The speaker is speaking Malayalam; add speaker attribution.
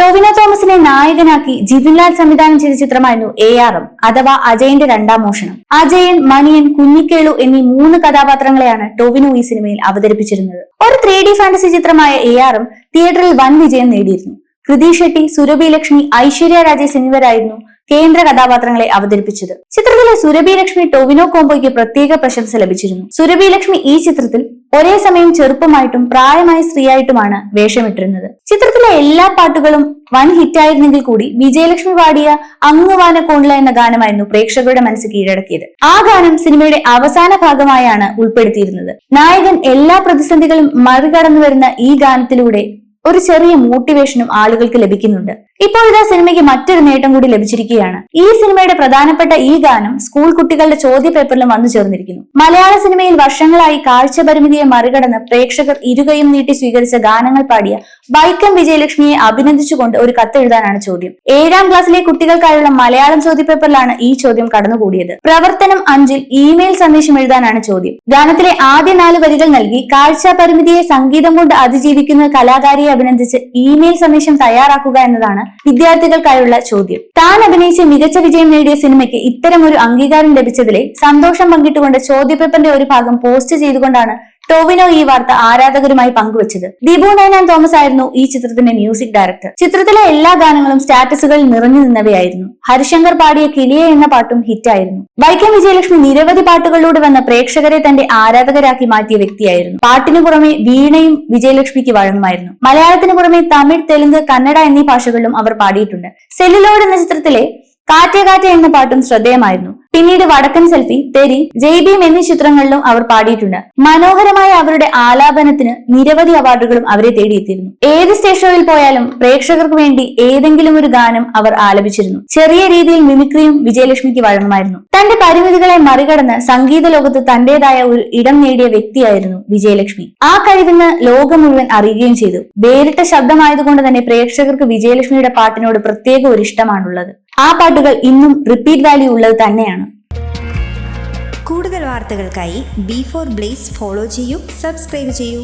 Speaker 1: ടൊവിനോ തോമസിനെ നായകനാക്കി ജിതിൻലാൽ സംവിധാനം ചെയ്ത ചിത്രമായിരുന്നു എ ആർ എം അഥവാ അജയന്റെ രണ്ടാം മോഷണം. അജയൻ മണിയൻ കുഞ്ഞിക്കേളു എന്നീ മൂന്ന് കഥാപാത്രങ്ങളെയാണ് ടോവിനോ ഈ സിനിമയിൽ അവതരിപ്പിച്ചിരുന്നത്. ഒരു ത്രീ ഡി ഫാന്റസി ചിത്രമായ എ ആർ എം തിയേറ്ററിൽ വൻ വിജയം നേടിയിരുന്നു. കൃതി ഷെട്ടി സുരഭി ലക്ഷ്മി ഐശ്വര്യ രാജേഷ് എന്നിവരായിരുന്നു കേന്ദ്ര കഥാപാത്രങ്ങളെ അവതരിപ്പിച്ചത്. ചിത്രത്തിലെ സുരഭി ലക്ഷ്മി ടോവിനോ കോംബോയ്ക്ക് പ്രത്യേക പ്രശംസ ലഭിച്ചിരുന്നു. സുരഭി ലക്ഷ്മി ഈ ചിത്രത്തിൽ ഒരേ സമയം ചെറുപ്പമായിട്ടും പ്രായമായ സ്ത്രീയായിട്ടുമാണ് വേഷമിട്ടിരുന്നത്. ചിത്രത്തിലെ എല്ലാ പാട്ടുകളും വൻ ഹിറ്റായിരുന്നെങ്കിൽ കൂടി വിജയലക്ഷ്മി പാടിയ അങ്ങുവാന വാനക്കോണില എന്ന ഗാനമായിരുന്നു പ്രേക്ഷകരുടെ മനസ്സ് കീഴടക്കിയത്. ആ ഗാനം സിനിമയുടെ അവസാന ഭാഗമായാണ് ഉൾപ്പെടുത്തിയിരുന്നത്. നായകൻ എല്ലാ പ്രതിസന്ധികളും മറികടന്നു വരുന്ന ഈ ഗാനത്തിലൂടെ ഒരു ചെറിയ മോട്ടിവേഷനും ആളുകൾക്ക് ലഭിക്കുന്നുണ്ട്. ഇപ്പോൾ ഇതാ സിനിമയ്ക്ക് മറ്റൊരു നേട്ടം കൂടി ലഭിച്ചിരിക്കുകയാണ്. ഈ സിനിമയുടെ പ്രധാനപ്പെട്ട ഈ ഗാനം സ്കൂൾ കുട്ടികളുടെ ചോദ്യ പേപ്പറിലും വന്നു ചേർന്നിരിക്കുന്നു. മലയാള സിനിമയിൽ വർഷങ്ങളായി കാഴ്ച പരിമിതിയെ മറികടന്ന് പ്രേക്ഷകർ ഇരുകയും നീട്ടി സ്വീകരിച്ച ഗാനങ്ങൾ പാടിയ വൈക്കം വിജയലക്ഷ്മിയെ അഭിനന്ദിച്ചുകൊണ്ട് ഒരു കത്തെഴുതാനാണ് ചോദ്യം. ഏഴാം ക്ലാസ്സിലെ കുട്ടികൾക്കായുള്ള മലയാളം ചോദ്യ പേപ്പറിലാണ് ഈ ചോദ്യം കടന്നുകൂടിയത്. പ്രവർത്തനം അഞ്ചിൽ ഇമെയിൽ സന്ദേശം എഴുതാനാണ് ചോദ്യം. ഗാനത്തിലെ ആദ്യ നാല് വരികൾ നൽകി കാഴ്ച പരിമിതിയെ സംഗീതം കൊണ്ട് അതിജീവിക്കുന്ന കലാകാരിയെ അഭിനന്ദിച്ച് ഇമെയിൽ സന്ദേശം തയ്യാറാക്കുക എന്നതാണ് വിദ്യാർത്ഥികൾക്കായുള്ള ചോദ്യം. താൻ അഭിനയിച്ച മികച്ച വിജയം നേടിയ സിനിമയ്ക്ക് ഇത്തരം ഒരു അംഗീകാരം ലഭിച്ചതിലെ സന്തോഷം പങ്കിട്ടുകൊണ്ട് ചോദ്യപേപ്പറിന്റെ ഒരു ഭാഗം പോസ്റ്റ് ചെയ്തുകൊണ്ടാണ് ടോവിനോ ഈ വാർത്ത ആരാധകരുമായി പങ്കുവച്ചത്. ദീപു നയനാൻ തോമസ് ആയിരുന്നു ഈ ചിത്രത്തിന്റെ മ്യൂസിക് ഡയറക്ടർ. ചിത്രത്തിലെ എല്ലാ ഗാനങ്ങളും സ്റ്റാറ്റസുകളിൽ നിറഞ്ഞു നിന്നവയായിരുന്നു. ഹരിശങ്കർ പാടിയ കിളിയെ എന്ന പാട്ടും ഹിറ്റായിരുന്നു. വൈക്കം വിജയലക്ഷ്മി നിരവധി പാട്ടുകളിലൂടെ വന്ന പ്രേക്ഷകരെ തന്റെ ആരാധകരാക്കി മാറ്റിയ വ്യക്തിയായിരുന്നു. പാട്ടിനു പുറമെ വീണയും വിജയലക്ഷ്മിക്ക് വഴങ്ങുമായിരുന്നു. മലയാളത്തിന് പുറമെ തമിഴ് തെലുങ്ക് കന്നഡ എന്നീ ഭാഷകളിലും അവർ പാടിയിട്ടുണ്ട്. സെല്ലുലോഡ് എന്ന ചിത്രത്തിലെ കാറ്റേ കാറ്റേ എന്ന പാട്ടും ശ്രദ്ധേയമായിരുന്നു. പിന്നീട് വടക്കൻ സെൽഫി തെരി ജയ്ബീം എന്നീ ചിത്രങ്ങളിലും അവർ പാടിയിട്ടുണ്ട്. മനോഹരമായ അവരുടെ ആലാപനത്തിന് നിരവധി അവാർഡുകളും അവരെ തേടിയെത്തിയിരുന്നു. ഏത് സ്റ്റേഷനിൽ പോയാലും പ്രേക്ഷകർക്ക് വേണ്ടി ഏതെങ്കിലും ഒരു ഗാനം അവർ ആലപിച്ചിരുന്നു. ചെറിയ രീതിയിൽ മിമിക്രിയും വിജയലക്ഷ്മിക്ക് വഴങ്ങുമായിരുന്നു. തന്റെ പരിമിതികളെ മറികടന്ന് സംഗീത ലോകത്ത് തന്റേതായ ഒരു ഇടം നേടിയ വ്യക്തിയായിരുന്നു വിജയലക്ഷ്മി. ആ കഴിവിന്ന് ലോകം മുഴുവൻ അറിയുകയും ചെയ്തു. വേറിട്ട ശബ്ദമായതുകൊണ്ട് തന്നെ പ്രേക്ഷകർക്ക് വിജയലക്ഷ്മിയുടെ പാട്ടിനോട് പ്രത്യേക ഒരു ഇഷ്ടമാണുള്ളത്. ആ പാട്ടുകൾ ഇന്നും റിപ്പീറ്റ് വാല്യൂ ഉള്ളത് തന്നെയാണ്.
Speaker 2: കൂടുതൽ വാർത്തകൾക്കായി ബി ഫോർ ബ്ലേസ് ഫോളോ ചെയ്യൂ സബ്സ്ക്രൈബ് ചെയ്യൂ.